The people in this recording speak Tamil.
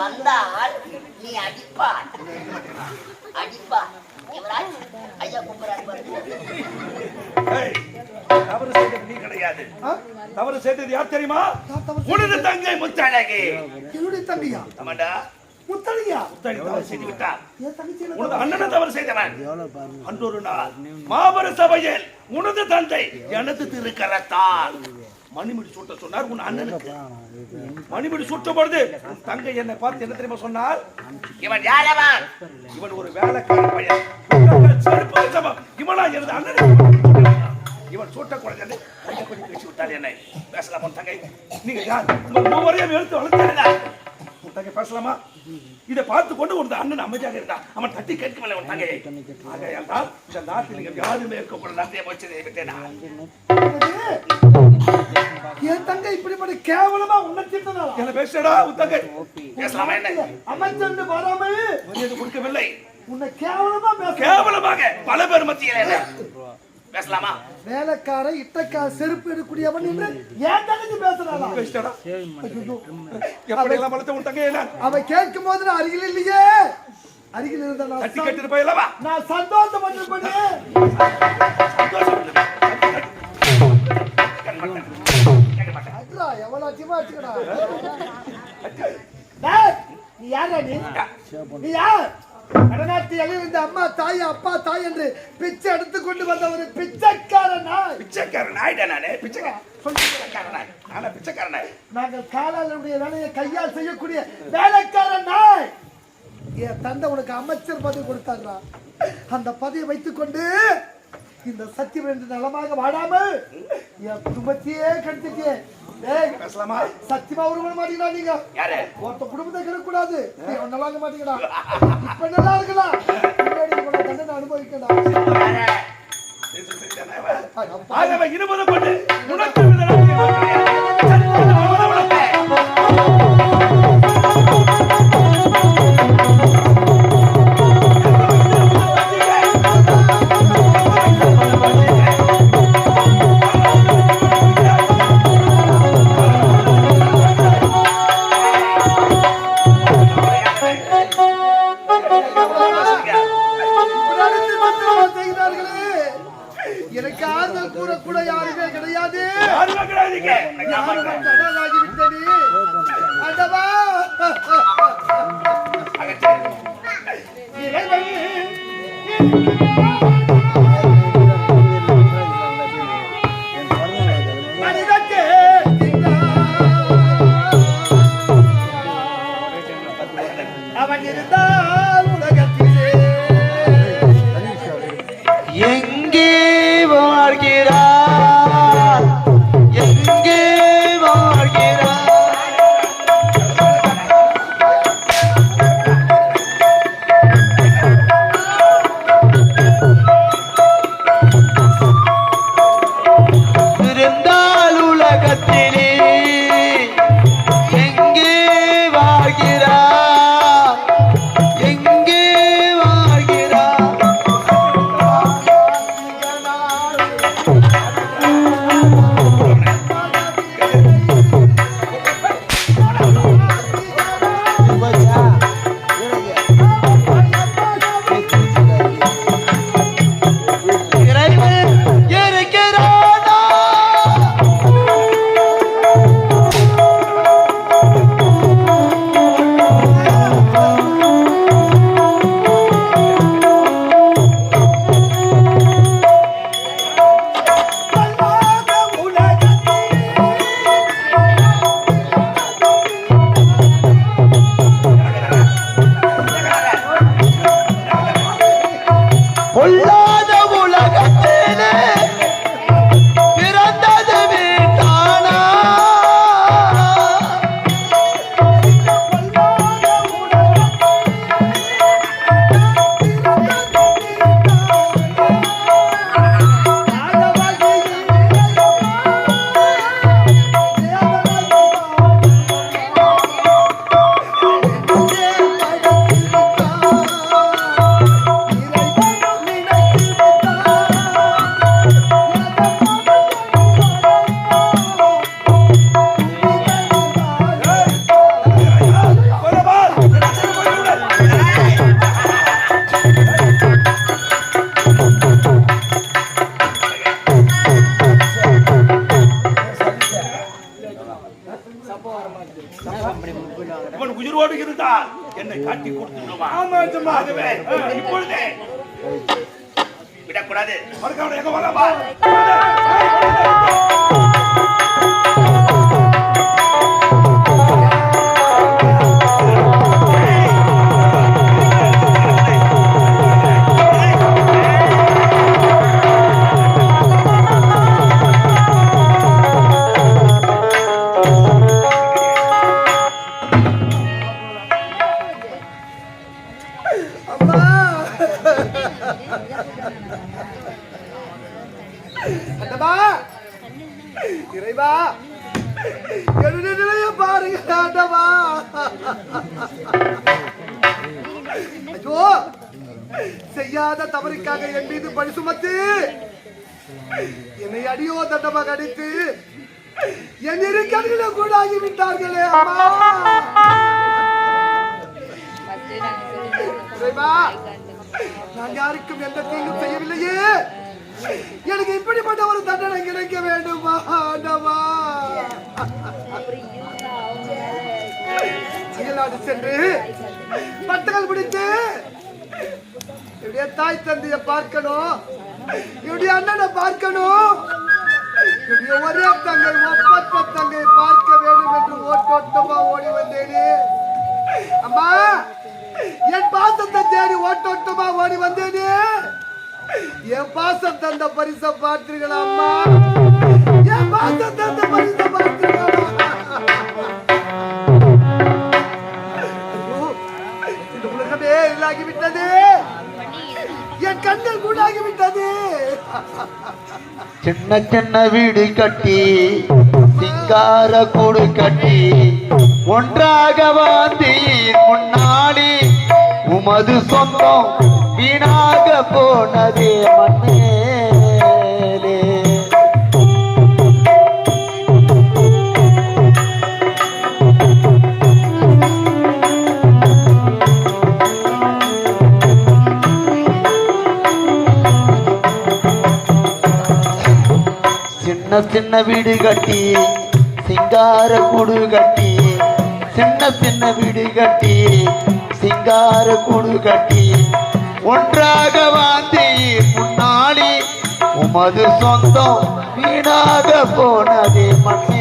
வந்தால் நீ அடிப்பான் அடிப்பான் யுவராஜ் ஐயா தவறு செய்தது நீ கிடையாது? தவறு செய்தது யார் தெரியுமா? உனது தங்கை முத்தழகி. என்னுடைய தங்கையா? ஆமாண்டா முத்தழியா முத்தழகி தவறு செய்து விட்டார். உனது அண்ணனை தவறு செய்தவன். அன்றொரு நாள் மாபெரும் சபையில் உனது தந்தை எனது திருக்கரத்தால் மணிமுடி சூட்ட சொன்னார் உன் அண்ணனுக்கு. மணிமுடி சூட்ட பொழுது உன் தங்கை என்னை பார்த்து என்ன தெரியுமா சொன்னால்? இவன் யாரவன் இவன் ஒரு வேலைக்கார பையன். இவனா எனது அண்ணனுக்கு இவன் சூட்ட குழந்தை கையை பண்ணி பேசி விட்டாள் என்னை. பேசலாமா உன் தங்கை? நீங்க யார்? உங்கள் மூவரையும் எடுத்து வளர்த்தா உன் தங்கை பேசலாமா? இதை பார்த்து கொண்டு உனது அண்ணன் அமைதியாக இருந்தான் அவன் தட்டி கேட்கவில்லை உன் தங்கையை ஆகையால் தான் இந்த நாட்டில் நீங்கள் யாருமே இருக்கக்கூட நன்றியை போச்சு விட்டேனா என் தங்கை இப்படிப்பட்ட கேவலமா உன்னை திட்டனால என்ன பேசுடா உன் தங்கை? பேசலாமா என்ன? அமைச்சர் வராமல் மரியாதை கொடுக்கவில்லை. உன்னை கேவலமா பேச கேவலமாக பல பேர் மத்தியில் என்ன? பேசலாமா? வேலைக்கார இட்டக்கா செருப்பு எடுக்கக்கூடியவன் என்று ஏன் தங்கச்சி பேசுறாளா ஐயோ. எப்படி எல்லாம் வளர்த்த உன் தங்கை என்ன? அவ கேட்கும் போது நான் அருகில் இல்லையே. அருகில் இருந்த நான் தட்டி சந்- எவ்வளவு வச்சுக்கடா டேய், நீ யாரா நீ? நீ யார்? எழுந்த அம்மா தாய் அப்பா தாய் என்று பிச்சை எடுத்து கொண்டு வந்த ஒரு பிச்சைக்கார நாய். பிச்சைக்காரன் ஆயிட்டா நானே? பிச்சைக்காரன் பிச்சைக்காரன் ஆய். நானா பிச்சைக்காரன் ஆய். நாங்கள் காலாளுடைய வேலையை கையால் செய்யக்கூடிய வேலைக்கார நாய். என் தந்தை உனக்கு அமைச்சர் பதவி கொடுத்தாங்களா அந்த பதவியை வைத்துக்கொண்டு இந்த சத்தியம் என்று நலமாக வாடாமல் என் குடும்பத்தையே கெடுத்துட்டியே டேய் பேசலாமா சத்தியமா உருவ மாட்டீங்களா நீங்க. யாரு? ஒருத்த குடும்பத்தை கெடக்கூடாது நல்லா இருக்க மாட்டீங்கடா இப்ப நல்லா இருக்கலாம் தண்டனை ஆகவே இருபது கொண்டு எனக்கு ஆறுதல் கூற கூட யாருமே கிடையாது இறைவன். Porque up. இவன் உயிரோடு இருந்தால் என்னை காட்டி கொடுத்துடுவான் ஆகவே இப்பொழுதே விடக்கூடாது. மறுக்காம எங்க வரமா என்னுடைய நிலையை பாருங்க ஆண்டவா ஐயோ செய்யாத தவறுக்காக என் மீது பழி சுமத்து. என்னை அடியோ தண்டமாக அடித்து என் இரு கண்களை கூட ஆகிவிட்டார்களே அம்மா நான் யாருக்கும் எந்த தீங்கும் செய்யவில்லையே. எனக்கு இப்படிப்பட்ட ஒரு தண்டனை கிடைக்க வேண்டுமா ஆண்டவா அயல்நாடு சென்று பட்டங்கள் பிடித்து தாய் தந்தைய பார்க்கணும் என்னுடைய அண்ணனை பார்க்கணும் என்னுடைய ஒரே தங்கை ஒப்பற்ற தங்கை பார்க்க வேண்டும் என்று ஓட்டோட்டமா ஓடி வந்தேனே. அம்மா என் பாசத்தை தேடி ஓட்டோட்டமா ஓடி வந்தேனே. என் பாசம் தந்த பரிச பார்த்தீர்களா அம்மா? என் பாசம் தந்த பரிச பார்த்தீர்களா இந்த உலகமே இல்லாகிவிட்டது. என் கண்கள் கூடாகிவிட்டது சின்ன சின்ன வீடு கட்டி சிங்கார கூடு கட்டி ஒன்றாக வாந்தி முன்னாடி உமது சொந்தம் வீணாக போனதே மண்ணேலே சின்ன சின்ன வீடு கட்டி சிங்கார கூடு கட்டி சின்ன சின்ன வீடு கட்டி சிங்கார கூடு கட்டி. ஒன்றாக வாந்தி முன்னாடி உமது சொந்தம் வீணாக போனதே மண்ண.